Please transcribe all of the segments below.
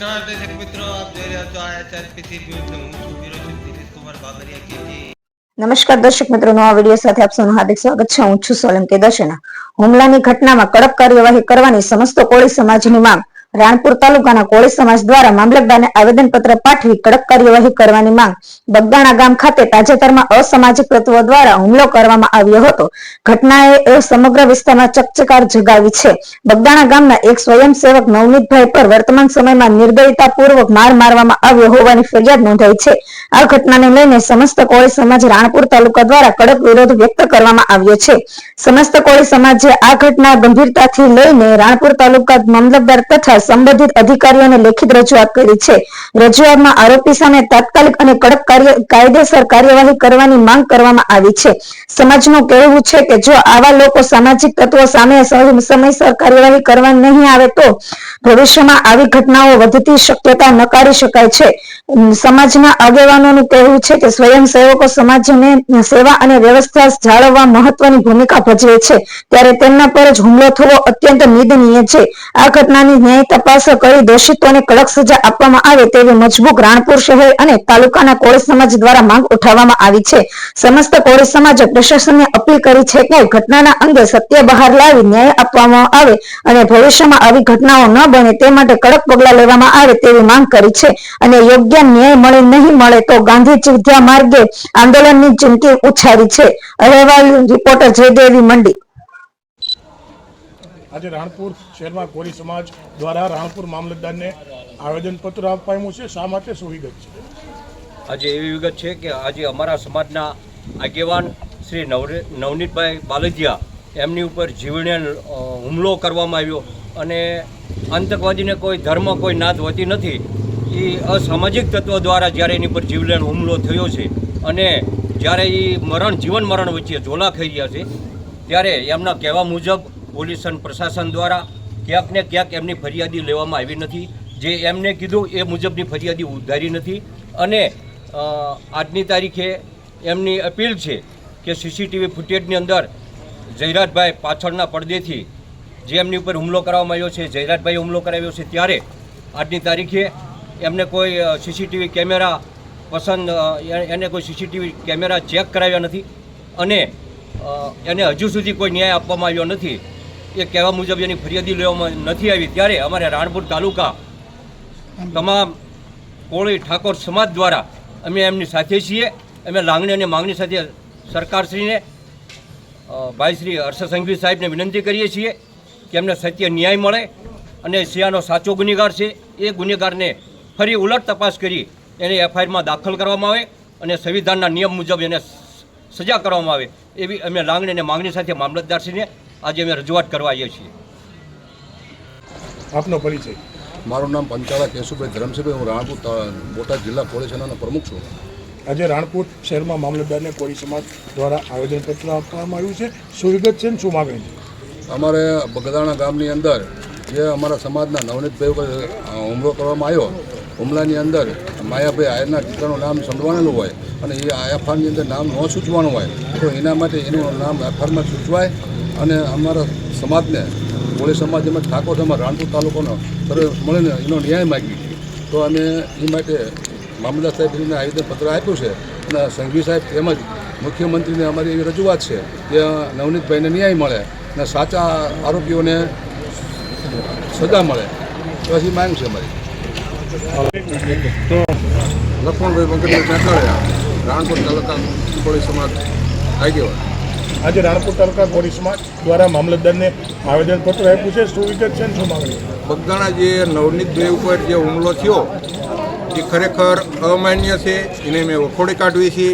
નમસ્કાર, દર્શક મિત્રો, આપ જોઈ રહ્યા છો આઈએસઆરપીસી ન્યૂઝ હું છું વિરોચન દિલીપ કુમાર બાબરિયા. કેજી નમસ્કાર, દર્શક મિત્રો આ વીડિયો સાથે આપ સૌનું હાર્દિક સ્વાગત છે. હું છું સોલંકી દર્શના. હુમલાની ઘટનામાં કડક કાર્યવાહી કરવાની સમસ્ત કોળી સમાજની માંગ રાણપુર તાલુકાના કોળી સમાજ દ્વારા મામલતદારને આવેદનપત્ર પાઠવી કડક કાર્યવાહી કરવાની માંગ બગદાણા ગામ ખાતે તાજેતરમાં અસામાજિક તત્વો દ્વારા હુમલો કરવામાં આવ્યો હતો. ઘટનાએ એ સમગ્ર વિસ્તારમાં ચકચકાર જગાવી છે. બગદાણા ગામના એક સ્વયંસેવક નવનીતભાઈ પર વર્તમાન સમયમાં નિર્દયતાપૂર્વક માર મારવામાં આવ્યો હોવાની ફરિયાદ નોંધાઈ છે. આ ઘટનાને લઈને સમસ્ત કોળી સમાજ રાણપુર તાલુકા દ્વારા કડક વિરોધ વ્યક્ત કરવામાં આવ્યો છે. સમસ્ત કોળી સમાજે આ ઘટના ગંભીરતાથી લઈને રાણપુર તાલુકા મામલતદાર તથા સંબંધિત અધિકારીઓને લેખિત રજૂઆત કરી છે. રજૂઆતમાં આરોપી સામે તાત્કાલિક અને કડક કાયદેસર કાર્યવાહી કરવાની માંગ કરવામાં આવી છે. સમાજનું કહેવું છે કે જો આવા લોકો સામાજિક તત્વો સામે સમયસર કાર્યવાહી કરવા નહીં આવે તો ભવિષ્યમાં આવી ઘટનાઓ વધતી શક્યતા નકારી શકાય છે. સમાજના આગેવાનોનું કહેવું છે કે સ્વયંસેવકો સમાજને સેવા અને વ્યવસ્થા જાળવવા મહત્વની ભૂમિકા ભજવે છે. ત્યારે તેમના પર જ હુમલો થવો અત્યંત નિંદનીય છે. આ ઘટનાની ન્યાય તપાસ કરી દોષિતોને કડક સજા આપવામાં આવે તેવી મજબૂત રાણપુર શહેર અને તાલુકાના કોળી સમાજ દ્વારા માંગ ઉઠાવવામાં આવી છે. સમસ્ત કોળી સમાજે પ્રશાસનને અપીલ કરી છે કે ઘટનાના અંગે સત્ય બહાર લાવી ન્યાય આપવામાં આવે અને ભવિષ્યમાં આવી ઘટનાઓ ન બને તે માટે કડક પગલા લેવામાં આવે તેવી માંગ કરી છે. અને યોગ્ય ન્યાય મળે નહીં મળે તો ગાંધી ચિંધ્યા માર્ગે આંદોલનની ચીમકી ઉચ્ચારી છે. અહેવાલ રિપોર્ટર જયદેવી મંડી. આજે રાણપુર શહેરમાં કોરી સમાજ દ્વારા રાણપુર મામલતદારને આવેદનપત્ર અપાયું છે. શા માટે શું વિગત છે? આજે એવી વિગત છે કે આજે અમારા સમાજના આગેવાન શ્રી નવનીતભાઈ બાલદિયા એમની ઉપર જીવને હુમલો કરવામાં આવ્યો અને આતંકવાદીને કોઈ ધર્મ, કોઈ નાત હોતી નથી. એ અસામાજિક તત્વો દ્વારા જ્યારે એની પર જીવલેણ હુમલો થયો છે અને જ્યારે એ મરણ, જીવન મરણ વચ્ચે ઝોલા ખાઈ રહ્યા છે, ત્યારે એમના કહેવા મુજબ પોલીસ અને પ્રશાસન દ્વારા ક્યાંક ને ક્યાંક એમની ફરિયાદી લેવામાં આવી નથી. જે એમને કીધું એ મુજબની ફરિયાદી ઉધારી નથી. અને આજની તારીખે એમની અપીલ છે કે સીસીટીવી ફૂટેજની અંદર જયરાજભાઈ પાછળના પડદેથી જે એમની ઉપર હુમલો કરવામાં આવ્યો છે જયરાજભાઈ હુમલો કરાવ્યો છે ત્યારે આજની તારીખે એમને કોઈ સીસીટીવી કેમેરા પસંદ એને કોઈ સીસીટીવી કેમેરા ચેક કરાવ્યા નથી અને એને હજુ સુધી કોઈ ન્યાય આપવામાં આવ્યો નથી. એ કહેવા મુજબ એની ફરિયાદી લેવામાં નથી આવી. ત્યારે અમારે રાણપુર તાલુકા તમામ કોળી ઠાકોર સમાજ દ્વારા અમે એમની સાથે છીએ. અમે લાગણી અને માંગણી સાથે સરકારશ્રીને ભાઈ શ્રી હર્ષ સંઘવી સાહેબને વિનંતી કરીએ છીએ કે એમને સત્ય ન્યાય મળે અને સિયાનો સાચો ગુનેગાર છે. એ ગુનેગારને ફરી ઉલટ તપાસ કરી એને એફઆઈઆરમાં દાખલ કરવામાં આવે અને સંવિધાનના નિયમ મુજબ એને સજા કરવામાં આવે એવી અમે લાગણી અને માંગણી સાથે મામલતદારશ્રીને આજે અમે રજૂઆત કરવા આવીએ છીએ. આપનો પરિચય. મારું નામ પંચાળા કેશુભાઈ ધરમસિંહભાઈ. હું રાણપુર બોટાદ જિલ્લા પોલીસ સેનાનો પ્રમુખ છું. આજે રાણપુર શહેરમાં મામલતદારને કોળી સમાજ દ્વારા આવેદનપત્ર આપવામાં આવ્યું છે. શું વિગત છે ને શું માગણી છે? અમારે બગદાણા ગામની અંદર જે અમારા સમાજના નવનીતભાઈ હુમલો કરવામાં આવ્યો, હુમલાની અંદર માયાભાઈ આયરના દીકરાનું નામ સંડવાણેલું હોય અને એ એફઆરની અંદર નામ ન સૂચવાનું હોય, તો એના માટે એનું નામ એફઆરમાં સૂચવાય અને અમારા સમાજને, કોળી સમાજ તેમજ ઠાકોર સમાજ રાણપુર તાલુકાનો સર્વે મળીને એનો ન્યાય માગી તો અમે એ માટે મામલતદાર સાહેબને આવેદનપત્ર આપ્યું છે અને સંઘવી સાહેબ તેમજ મુખ્યમંત્રીને અમારી એવી રજૂઆત છે કે નવનીતભાઈને ન્યાય મળે અને સાચા આરોપીઓને સજા મળે. પછી માંગ છે અમારી. લખમણભાઈ વંકટભાઈ કાકાળિયા રાણપુર તાલુકા કોળી સમાજ આગેવાન આજે રાણપુર તાલુકા કોળી સમાજ દ્વારા મામલતદારને આવેદનપત્ર આપ્યું છે. શું વિગત છે ને શું માગણી? બગદાણા જે નવનીતભાઈ ઉપર જે હુમલો થયો એ ખરેખર અમાન્ય છે એને મેં વખોડી કાઢવી છે.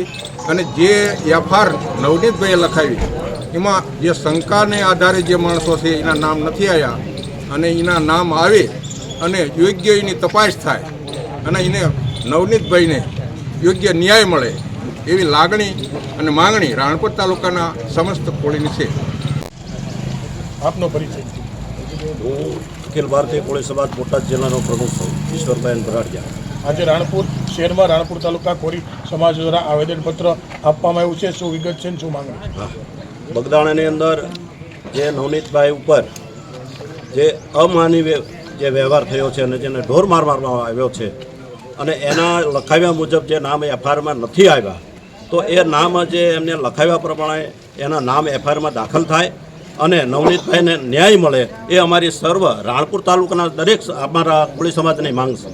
અને જે એફઆર નવનીતભાઈએ લખાવી એમાં જે શંકાને આધારે જે માણસો છે એના નામ નથી આવ્યા. અને એના નામ આવે અને યોગ્ય એની તપાસ થાય અને એને નવનીતભાઈને યોગ્ય ન્યાય મળે એવી લાગણી અને માંગણી રાણપુર તાલુકાના સમસ્ત કોળીની છે. આપનો પરિચય. હું અખિલ ભારતીય કોળી સમાજ બોટાદ જિલ્લાનો પ્રમુખ છું ઈશ્વરભાઈ ભરાડિયા. આજે રાણપુર શહેરમાં રાણપુર તાલુકા કોરી સમાજ દ્વારા આવેદનપત્ર આપવામાં આવ્યું છે. શું વિગત છે શું માંગણી? બગદાણાની અંદર જે નવનીતભાઈ ઉપર જે અમાનવીય જે વ્યવહાર થયો છે અને જેને ઢોર માર મારવામાં આવ્યો છે અને એના લખાવ્યા મુજબ જે નામ એફઆઈઆરમાં નથી આવ્યા, તો એ નામ જે એમને લખાવ્યા પ્રમાણે એના નામ એફઆઈઆરમાં દાખલ થાય અને નવનીતભાઈને ન્યાય મળે એ અમારી સર્વ રાણપુર તાલુકાના દરેક અમારા કોળી સમાજની માંગ છે.